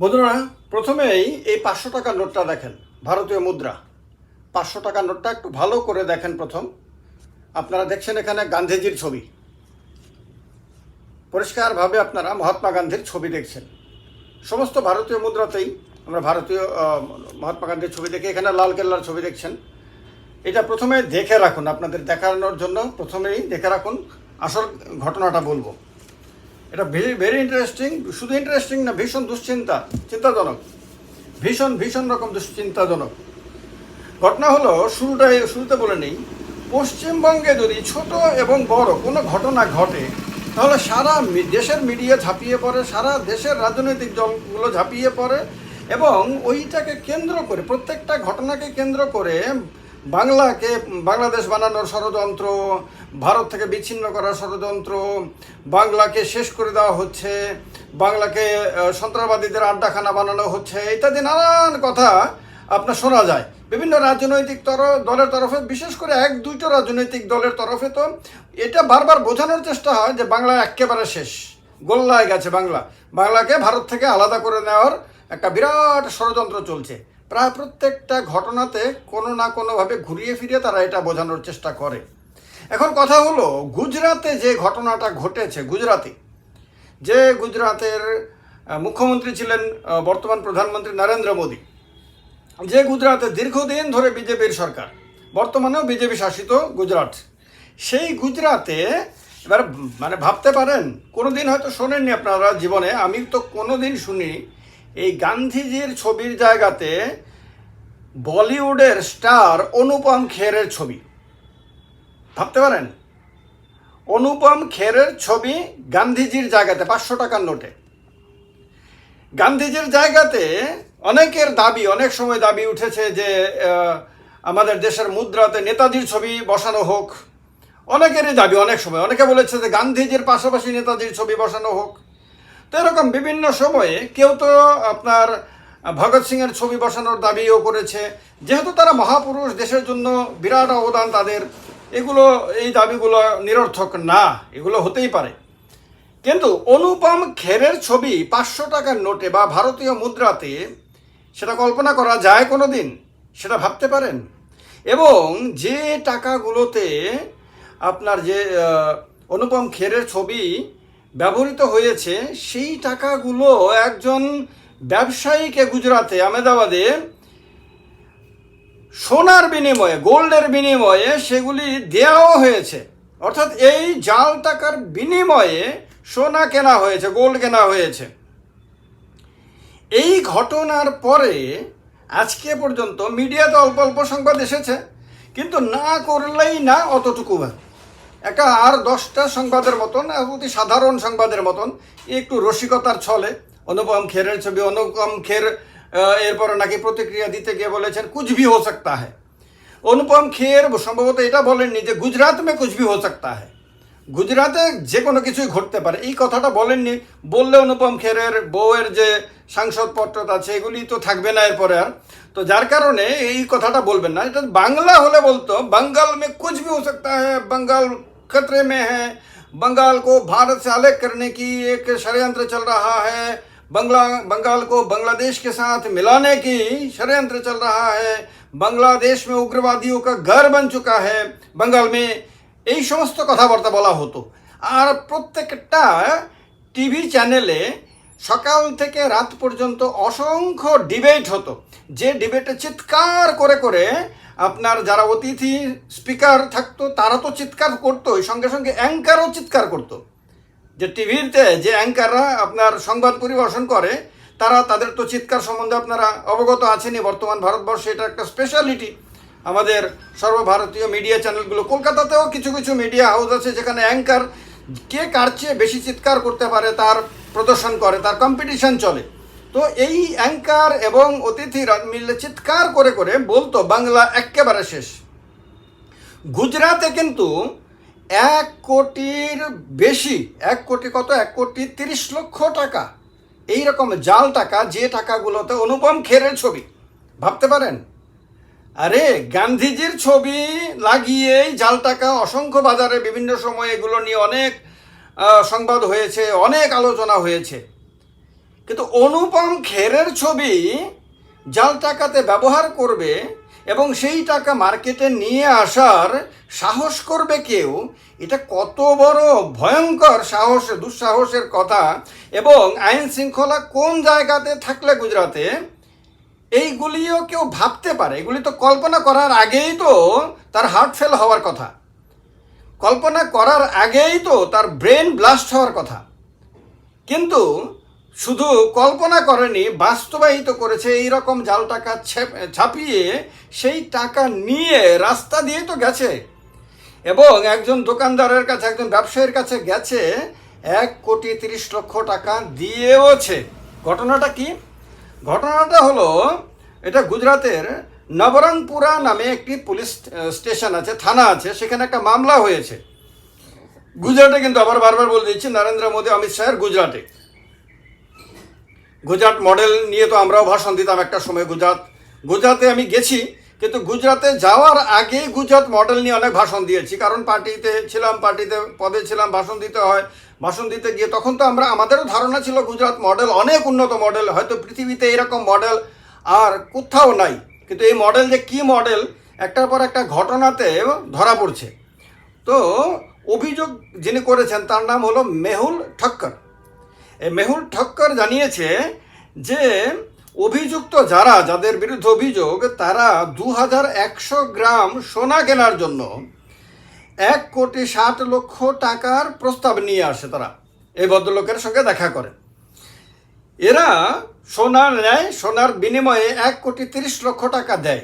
বন্ধুরা, প্রথমেই এই পাঁচশো টাকার নোটটা দেখেন, ভারতীয় মুদ্রা। পাঁচশো টাকার নোটটা একটু ভালো করে দেখেন প্রথম। আপনারা দেখছেন এখানে গান্ধীজির ছবি। পরিষ্কারভাবে আপনারা মহাত্মা গান্ধীর ছবি দেখছেন। সমস্ত ভারতীয় মুদ্রাতেই আমরা ভারতীয় মহাত্মা গান্ধীর ছবি দেখে এখানে লাল কেল্লার ছবি দেখছেন। এটা প্রথমে দেখে রাখুন, আপনাদের দেখানোর জন্য প্রথমেই দেখে রাখুন। আসল ঘটনাটা বলব। এটা ভেরি ভেরি ইন্টারেস্টিং শুধু ইন্টারেস্টিং না, ভীষণ দুশ্চিন্তা, চিন্তাজনক। ভীষণ ভীষণ রকম দুশ্চিন্তাজনক। ঘটনা হলো শুরুটা শুরুতে বলে নেই, পশ্চিমবঙ্গে যদি ছোট এবং বড় কোনো ঘটনা ঘটে, তাহলে সারা দেশের মিডিয়া ঝাঁপিয়ে পড়ে, সারা দেশের রাজনৈতিক দলগুলো ঝাঁপিয়ে পড়ে এবং ওইটাকে কেন্দ্র করে, প্রত্যেকটা ঘটনাকে কেন্দ্র করে বাংলাকে, বাংলাদেশ বানানোর ষড়যন্ত্র, ভারত থেকে বিচ্ছিন্ন করার ষড়যন্ত্র, বাংলাকে শেষ করে দেওয়া হচ্ছে, বাংলাকে সন্ত্রাসবাদীদের আড্ডাখানা বানানো হচ্ছে, ইত্যাদি নানান কথা আপনার শোনা যায়। বিভিন্ন রাজনৈতিক তর, দলের তরফে, বিশেষ করে এক, দুইটো রাজনৈতিক দলের তরফে তো এটা বারবার বোঝানোর চেষ্টা হয় যে বাংলা একেবারে শেষ। গোল্লায় গেছে বাংলা। বাংলাকে ভারত থেকে আলাদা করে নেওয়ার একটা বিরাট ষড়যন্ত্র চলছে। প্রায় প্রত্যেকটা ঘটনাতে কোনো না কোনোভাবে ঘুরিয়ে ফিরিয়ে তারা এটা বোঝানোর চেষ্টা করে। এখন কথা হলো, গুজরাতে যে ঘটনাটা ঘটেছে, গুজরাতে, যে গুজরাতের মুখ্যমন্ত্রী ছিলেন বর্তমান প্রধানমন্ত্রী নরেন্দ্র মোদী, যে গুজরাতে দীর্ঘদিন ধরে বিজেপির সরকার, বর্তমানেও বিজেপি শাসিত গুজরাট, সেই গুজরাতে, এবার মানে ভাবতে পারেন, কোনোদিন হয়তো শোনেননি আপনারা জীবনে, আমি তো কোনোদিন শুনি এই গান্ধীজির ছবির জায়গাতে বলিউডের স্টার অনুপম খেরের ছবি। ভাবতে পারেন? অনুপম খেরের ছবি গান্ধীজির জায়গাতে, পাঁচশো টাকার নোটে। গান্ধীজির জায়গাতে অনেকের দাবি, অনেক সময় দাবি উঠেছে যে আমাদের দেশের মুদ্রাতে নেতাজির ছবি বসানো হোক। অনেকেরই দাবি, অনেক সময়। অনেকে বলেছে যে, গান্ধীজির পাশাপাশি নেতাজির ছবি বসানো হোক। তো এরকম বিভিন্ন সময়ে কেউ তো আপনার ভগৎ সিংয়ের ছবি বসানোর দাবিও করেছে। যেহেতু তারা মহাপুরুষ, দেশের জন্য বিরাট অবদান তাদের, এগুলো, এই দাবিগুলো নিরর্থক না, এগুলো হতেই পারে। কিন্তু অনুপম খেরের ছবি পাঁচশো টাকার নোটে বা ভারতীয় মুদ্রাতে সেটা কল্পনা করা যায় কোনো দিন সেটা ভাবতে পারেন? এবং যে টাকাগুলোতে আপনার যে অনুপম খেরের ছবি ব্যবহৃত হয়েছে, সেই টাকাগুলো একজন ব্যবসায়ীকে গুজরাতে আহমেদাবাদে সোনার বিনিময়ে, গোল্ডের বিনিময়ে সেগুলি দেওয়াও হয়েছে। অর্থাৎ এই জাল টাকার বিনিময়ে সোনা কেনা হয়েছে, গোল্ড কেনা হয়েছে। এই ঘটনার পরে আজকে পর্যন্ত মিডিয়াতে অল্প অল্প সংবাদ এসেছে, কিন্তু না করলেই না অতটুকু একটা আর দশটা সংবাদের মতন, অতি সাধারণ সংবাদের মতন, একটু রসিকতার ছলে। অনুপম খেরের ছবি, অনুপম খের এরপরে নাকি প্রতিক্রিয়া দিতে গিয়ে বলেছেন কুছ ভি হো সকতা হ্যাঁ অনুপম খের সম্ভবত এটা বলেননি যে গুজরাট মে কুছ ভি হো সকতা হ্যায়। গুজরাতে যে কোনো কিছুই ঘটতে পারে এই কথাটা বলেননি বললে অনুপম খেরের বউয়ের যে সাংসদপত্র আছে এগুলি তো থাকবে না এরপরে আর তো যার কারণে এই কথাটা বলবেন না এটা বাংলা হলে বলতো बंगाल में कुछ भी हो सकता है बंगाल खतरे में है बंगाल को भारत से अलग करने की एक षड्यंत्र चल रहा है बंगला बंगाल को बांग्लादेश के साथ मिलाने की षड्यंत्र चल रहा है बांग्लादेश में उग्रवादियों का घर बन चुका है बंगाल में এই সমস্ত কথাবার্তা বলা হতো। আর প্রত্যেকটা টিভি চ্যানেলে সকাল থেকে রাত পর্যন্ত অসংখ্য ডিবেট হতো। যে ডিবেটে চিৎকার করে করে আপনার যারা অতিথি স্পিকার থাকতো, তারা তো চিৎকার করতোই, সঙ্গে সঙ্গে অ্যাঙ্কারও চিৎকার করতো। যে টিভিতে যে অ্যাঙ্কাররা আপনার সংবাদ পরিবেশন করে, তারা তাদের তো চিৎকার সম্বন্ধে আপনারা অবগত আছেনই, বর্তমান ভারতবর্ষে এটা একটা স্পেশালিটি আমাদের সর্বভারতীয় মিডিয়া চ্যানেলগুলো কলকাতাতেও কিছু কিছু মিডিয়া হাউস আছে যেখানে অ্যাঙ্কার কে কার চেয়ে বেশি চিৎকার করতে পারে তার প্রদর্শন করে, তার কম্পিটিশন চলে। তো এই অ্যাঙ্কার এবং অতিথিরা মিলে চিৎকার করে করে বলতো, বাংলা একেবারে শেষ। গুজরাতে কিন্তু এক কোটির বেশি, এক কোটি কত? এক কোটি তিরিশ লক্ষ টাকা। এই রকম জাল টাকা যে টাকাগুলোতে অনুপম খেরের ছবি। ভাবতে পারেন? আরে, গান্ধীজির ছবি লাগিয়েই জাল টাকা অসংখ্য বাজারে বিভিন্ন সময় এগুলো নিয়ে অনেক সংবাদ হয়েছে, অনেক আলোচনা হয়েছে। কিন্তু অনুপম খেরের ছবি জাল টাকাতে ব্যবহার করবে এবং সেই টাকা মার্কেটে নিয়ে আসার সাহস করবে কেউ, এটা কত বড় ভয়ঙ্কর সাহস, দুঃসাহসের কথা। এবং আইন শৃঙ্খলা কোন জায়গাতে থাকলে গুজরাটে এইগুলিও কেউ ভাবতে পারে। এগুলি তো কল্পনা করার আগেই তো তার হার্ট ফেল হওয়ার কথা। কল্পনা করার আগেই তো তার ব্রেন ব্লাস্ট হওয়ার কথা। কিন্তু শুধু কল্পনা করেনি, বাস্তবায়িত করেছে এই রকম জাল টাকা ছাপিয়ে সেই টাকা নিয়ে রাস্তা দিয়ে তো গেছে। এবং একজন দোকানদারের কাছে, একজন ব্যবসায়ীর কাছে গেছে, এক কোটি তিরিশ লক্ষ টাকা দিয়েওছে। ঘটনাটা কি? ঘটনাটা হলো, এটা গুজরাতের নবরঙ্গপুরা নামে একটি পুলিশ স্টেশন আছে, থানা আছে, সেখানে একটা মামলা হয়েছে। গুজরাটে কিন্তু আবার বারবার বলে দিচ্ছি, নরেন্দ্র মোদী, অমিত শাহের গুজরাটে। গুজরাট মডেল নিয়ে তো আমরাও ভাষণ দিতাম একটা সময় গুজরাট। গুজরাতে আমি গেছি, কিন্তু গুজরাতে যাওয়ার আগে গুজরাট মডেল নিয়ে অনেক ভাষণ দিয়েছি, কারণ পার্টিতে ছিলাম, পার্টিতে পদে ছিলাম, ভাষণ দিতে হয়। ভাষণ দিতে গিয়ে, তখন তো আমরা, আমাদেরও ধারণা ছিল গুজরাট মডেল অনেক উন্নত মডেল হয়তো পৃথিবীতে এরকম মডেল আর কোথাও নাই। কিন্তু এই মডেল যে কি মডেল একটার পর একটা ঘটনাতে ধরা পড়ছে। তো অভিযোগ যিনি করেছেন, তার নাম হলো মেহুল ঠক্কর। এই মেহুল ঠক্কর জানিয়েছে যে, অভিযুক্ত যারা, যাদের বিরুদ্ধে অভিযোগ, তারা দু হাজার একশো গ্রাম সোনা কেনার জন্য এক কোটি ষাট লক্ষ টাকার প্রস্তাব নিয়ে আসে তারা। এই ভদ্রলোকের সঙ্গে দেখা করে। এরা সোনা নেয় সোনার বিনিময়ে এক কোটি তিরিশ লক্ষ টাকা দেয়।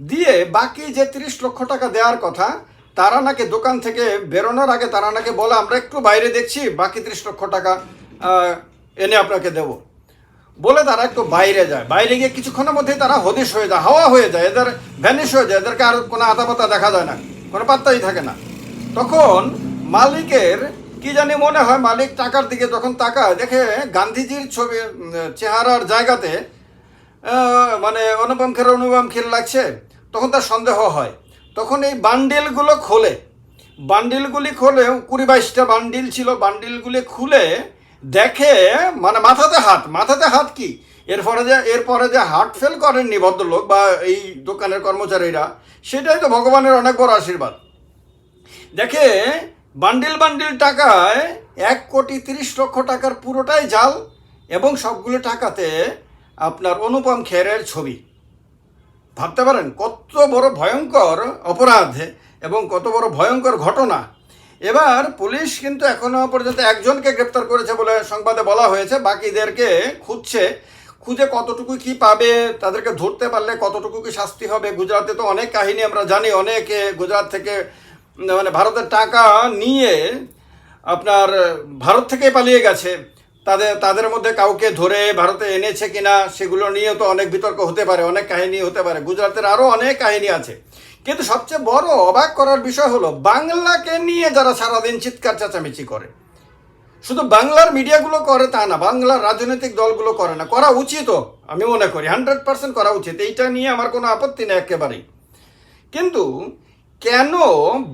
দিয়ে বাকি যে তিরিশ লক্ষ টাকা দেওয়ার কথা, তারা নাকি দোকান থেকে বেরোনোর আগে তারা নাকি বলে, আমরা একটু বাইরে দেখছি, বাকি তিরিশ লক্ষ টাকা এনে আপনাকে দেব। বলে তারা একটু বাইরে যায়। বাইরে গিয়ে কিছুক্ষণের মধ্যেই তারা হদিশ হয়ে যায়, হাওয়া হয়ে যায়, এদের ভ্যানিশ হয়ে যায়, এদেরকে আর কোনো আতাপাতা দেখা যায় না, কোনো পাত্তাই থাকে না। তখন মালিকের কি জানি মনে হয়, মালিক টাকার দিকে যখন তাকায়, দেখে গান্ধীজির ছবি চেহারার জায়গাতে মানে অনুপম খের অনুপম খের লাগছে, তখন তার সন্দেহ হয়। তখন এই বান্ডিলগুলো খোলে। বান্ডিলগুলি খোলে, কুড়ি বাইশটা বান্ডিল ছিল, বান্ডিলগুলি খুলে দেখে মানে মাথাতে হাত মাথাতে হাত কি? এরপরে যে এরপরে যে হার্ট ফেল করেননি ভদ্রলোক বা এই দোকানের কর্মচারীরা, সেটাই তো ভগবানের অনেক বড় আশীর্বাদ। দেখে বান্ডিল বান্ডিল টাকায় এক কোটি তিরিশ লক্ষ টাকার পুরোটাই জাল এবং সবগুলো টাকাতে আপনার অনুপম খেরের ছবি। ভাবতে পারেন, কত বড় ভয়ঙ্কর অপরাধ এবং কত বড় ভয়ঙ্কর ঘটনা। এবার পুলিশ কিন্তু এখনও পর্যন্ত একজনকে গ্রেপ্তার করেছে বলে সংবাদে বলা হয়েছে। বাকিদেরকে খুঁজছে, খুঁজে কতটুকু কি পাবে, তাদেরকে ধরতে পারলে কতটুকু কি শাস্তি হবে। গুজরাটে তো অনেক কাহিনী আমরা জানি, অনেকে গুজরাট থেকে মানে ভারতের টাকা নিয়ে আপনার ভারত থেকে পালিয়ে গেছে। তাদের তাদের মধ্যে কাউকে ধরে ভারতে এনেছে কিনা, সেগুলো নিয়েও তো অনেক বিতর্ক হতে পারে, অনেক কাহিনী হতে পারে। গুজরাটের আরও অনেক কাহিনী আছে। কিন্তু সবচেয়ে বড় অবাক করার বিষয় হলো, বাংলাকে নিয়ে যারা সারাদিন চিৎকার চেঁচামেচি করে, শুধু বাংলার মিডিয়াগুলো করে তা না, বাংলার রাজনৈতিক দলগুলো করে না, করা উচিত আমি মনে করি, হান্ড্রেড পার্সেন্ট করা উচিত। এইটা নিয়ে আমার কোনো আপত্তি নেই একেবারেই। কিন্তু কেন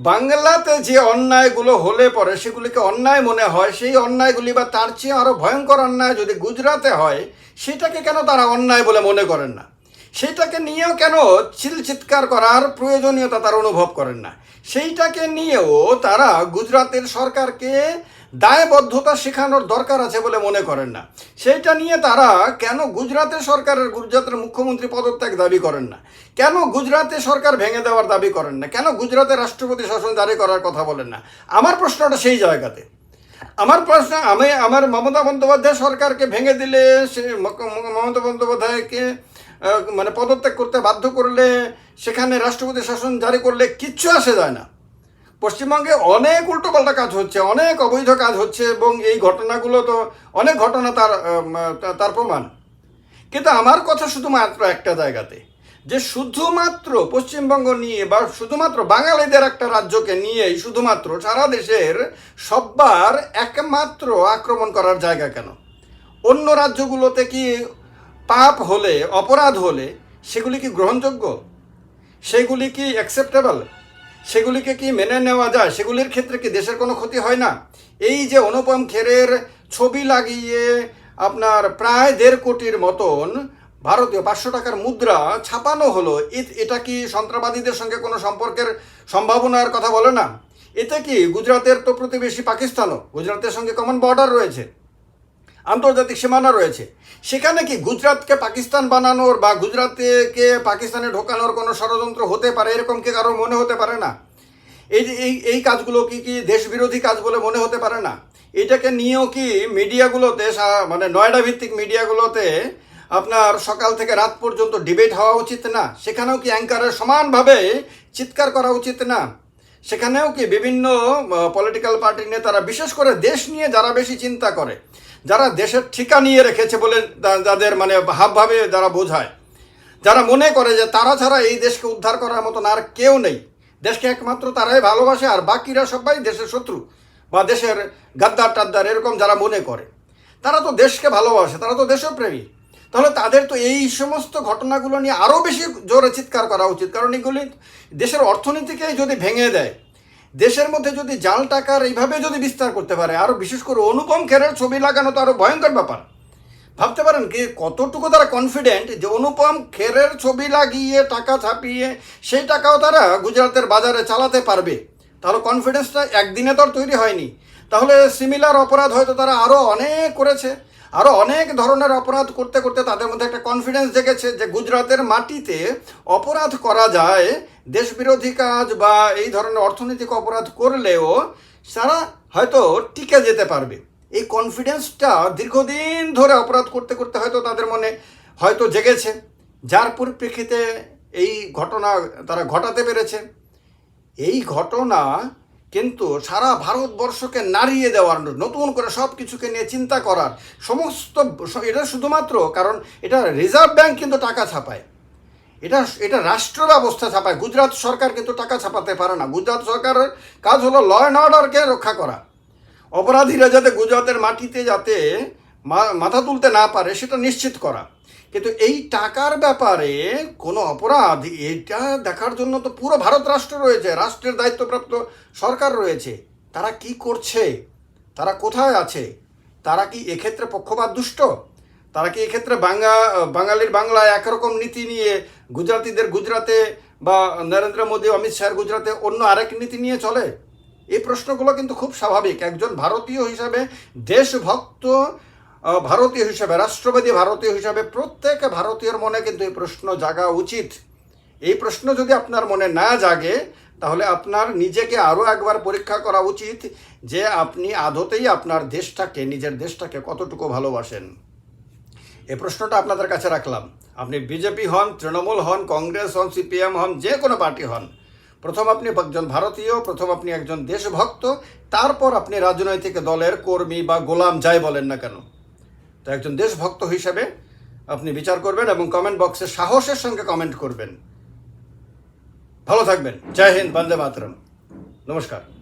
বাংলাতে যে অন্যায়গুলো হলে পরে সেগুলিকে অন্যায় মনে হয়, সেই অন্যায়গুলি বা তার চেয়ে আরও ভয়ঙ্কর অন্যায় যদি গুজরাতে হয়, সেটাকে কেন তারা অন্যায় বলে মনে করেন না? সেইটাকে নিয়েও কেন চিল চিৎকার করার প্রয়োজনীয়তা তারা অনুভব করেন না? সেইটাকে নিয়েও তারা গুজরাতের সরকারকে দায়বদ্ধতা শেখানোর দরকার আছে বলে মনে করেন না। সেইটা নিয়ে তারা কেন গুজরাতের সরকারের গুজরাতের মুখ্যমন্ত্রী পদত্যাগ দাবি করেন না? কেন গুজরাতে সরকার ভেঙে দেওয়ার দাবি করেন না? কেন গুজরাতের রাষ্ট্রপতি শাসন জারি করার কথা বলেন না? আমার প্রশ্নটা সেই জায়গাতে। আমার প্রশ্ন, আমি, আমার মমতা বন্দ্যোপাধ্যায় সরকারকে ভেঙে দিলে সে মমতা বন্দ্যোপাধ্যায়কে মানে পদত্যাগ করতে বাধ্য করলে, সেখানে রাষ্ট্রপতি শাসন জারি করলে কিচ্ছু আসে যায় না। পশ্চিমবঙ্গে অনেক উল্টোপাল্টা কাজ হচ্ছে, অনেক অবৈধ কাজ হচ্ছে এবং এই ঘটনাগুলো তো অনেক ঘটনা তার তার প্রমাণ। কিন্তু আমার কথা শুধুমাত্র একটা জায়গাতে, যে শুধুমাত্র পশ্চিমবঙ্গ নিয়ে বা শুধুমাত্র বাঙালিদের একটা রাজ্যকে নিয়েই শুধুমাত্র সারা দেশের সব্বার একমাত্র আক্রমণ করার জায়গা কেন? অন্য রাজ্যগুলোতে কি পাপ হলে, অপরাধ হলে সেগুলি কি গ্রহণযোগ্য? সেগুলি কি অ্যাকসেপ্টেবল সেগুলিকে কি মেনে নেওয়া যায়? সেগুলির ক্ষেত্রে কি দেশের কোনো ক্ষতি হয় না? এই যে অনুপম খেরের ছবি লাগিয়ে আপনার প্রায় দেড় কোটির মতন ভারতীয় পাঁচশো টাকার মুদ্রা ছাপানো হলো এটা কি সন্ত্রাসবাদীদের সঙ্গে কোনো সম্পর্কের সম্ভাবনার কথা বলে না? এতে কি গুজরাতের তো প্রতিবেশী পাকিস্তানও, গুজরাতের সঙ্গে কমন বর্ডার রয়েছে। আন্তর্জাতিক সীমানা রয়েছে। সেখানে কি গুজরাটকে পাকিস্তান বানানোর বা গুজরাটকে পাকিস্তানে ঢোকানোর কোনো ষড়যন্ত্র হতে পারে? এরকম কি কারও মনে হতে পারে না? এই যে, এই এই কাজগুলো কি কি দেশবিরোধী কাজ বলে মনে হতে পারে না? এটাকে নিয়েও কি মিডিয়াগুলোতে মানে নয়ডা ভিত্তিক মিডিয়াগুলোতে আপনার সকাল থেকে রাত পর্যন্ত ডিবেট হওয়া উচিত না? সেখানেও কি অ্যাঙ্কারের সমানভাবে চিৎকার করা উচিত না? সেখানেও কি বিভিন্ন পলিটিক্যাল পার্টির নেতারা বিশেষ করে দেশ নিয়ে যারা বেশি চিন্তা করে যারা দেশের ঠিকা নিয়ে রেখেছে বলে যাদের মানে হাবভাবে যারা বোঝায়, যারা মনে করে যে তারা ছাড়া এই দেশকে উদ্ধার করার মতন আর কেউ নেই। দেশকে একমাত্র তারাই ভালোবাসে আর বাকিরা সবাই দেশের শত্রু বা দেশের গাদ্দার টাদ্দার এরকম যারা মনে করে। তারা তো দেশকে ভালোবাসে, তারা তো দেশপ্রেমী তাহলে তাদের তো এই সমস্ত ঘটনাগুলো নিয়ে আরও বেশি জোরে চিৎকার করা উচিত। কারণ এগুলি দেশের অর্থনীতিকেই যদি ভেঙে দেয় দেশের মধ্যে যদি জাল টাকার এইভাবে যদি বিস্তার করতে পারে আরও বিশেষ করে অনুপম খেরের ছবি লাগানো তো আরও ভয়ঙ্কর ব্যাপার। ভাবতে পারেন কি, কতটুকু তারা কনফিডেন্ট যে অনুপম খেরের ছবি লাগিয়ে, টাকা ছাপিয়ে, সেই টাকাও তারা গুজরাটের বাজারে চালাতে পারবে। তাহলে কনফিডেন্সটা একদিনে তো আর তৈরি হয়নি। তাহলে সিমিলার অপরাধ হয়তো তারা আরও অনেক করেছে। আরও অনেক ধরনের অপরাধ করতে করতে তাদের মধ্যে একটা কনফিডেন্স জেগেছে যে গুজরাতের মাটিতে অপরাধ করা যায়, দেশবিরোধী কাজ বা এই ধরনের অর্থনৈতিক অপরাধ করলেও তারা হয়তো টিকে যেতে পারবে। এই কনফিডেন্সটা দীর্ঘদিন ধরে অপরাধ করতে করতে হয়তো তাদের মনে হয়তো জেগেছে। যার পরিপ্রেক্ষিতে এই ঘটনা তারা ঘটাতে পেরেছে। এই ঘটনা কিন্তু সারা ভারতবর্ষকে নাড়িয়ে দেওয়ার, নতুন করে সব কিছুকে নিয়ে চিন্তা করার সমস্ত, এটা শুধুমাত্র কারণ এটা রিজার্ভ ব্যাংক কিন্তু টাকা ছাপায়। এটা এটা রাষ্ট্র ব্যবস্থা ছাপায়। গুজরাট সরকার কিন্তু টাকা ছাপাতে পারে না। গুজরাট সরকারের কাজ হলো ল অ্যান্ড অর্ডারকে রক্ষা করা। অপরাধীরা যাতে গুজরাটের মাটিতে যাতে মাথা তুলতে না পারে, সেটা নিশ্চিত করা। কিন্তু এই টাকার ব্যাপারে কোনো অপরাধ, এটা দেখার জন্য তো পুরো ভারত রাষ্ট্র রয়েছে, রাষ্ট্রের দায়িত্বপ্রাপ্ত সরকার রয়েছে। তারা কি করছে? তারা কোথায় আছে? তারা কি এক্ষেত্রে পক্ষপাত দুষ্ট? তারা কি এক্ষেত্রে বাংলা, বাঙালির বাংলায় একরকম নীতি নিয়ে গুজরাতিদের গুজরাতে বা নরেন্দ্র মোদী, অমিত শাহের গুজরাতে অন্য আরেক নীতি নিয়ে চলে? এই প্রশ্নগুলো কিন্তু খুব স্বাভাবিক। একজন ভারতীয় হিসাবে দেশভক্ত ভারতীয় হিসাবে, রাষ্ট্রবাদী ভারতীয় হিসাবে প্রত্যেক ভারতীয়র মনে কিন্তু এই প্রশ্ন জাগা উচিত। এই প্রশ্ন যদি আপনার মনে না জাগে, তাহলে আপনার নিজেকে আরও একবার পরীক্ষা করা উচিত যে আপনি আদতেই আপনার দেশটাকে, নিজের দেশটাকে কতটুকু ভালোবাসেন। এ প্রশ্নটা আপনাদের কাছে রাখলাম। আপনি বিজেপি হন, তৃণমূল হন, কংগ্রেস হন, সিপিএম হন, যে কোনো পার্টি হন। প্রথম আপনি একজন ভারতীয়, প্রথম আপনি একজন দেশভক্ত, তারপর আপনি রাজনৈতিক দলের কর্মী বা গোলাম যাই বলেন না কেন। তো একজন দেশভক্ত হিসেবে আপনি বিচার করবেন এবং কমেন্ট বক্সে সাহসের সঙ্গে কমেন্ট করবেন। ভালো থাকবেন। জয় হিন্দ, বন্দে মাতরম। নমস্কার।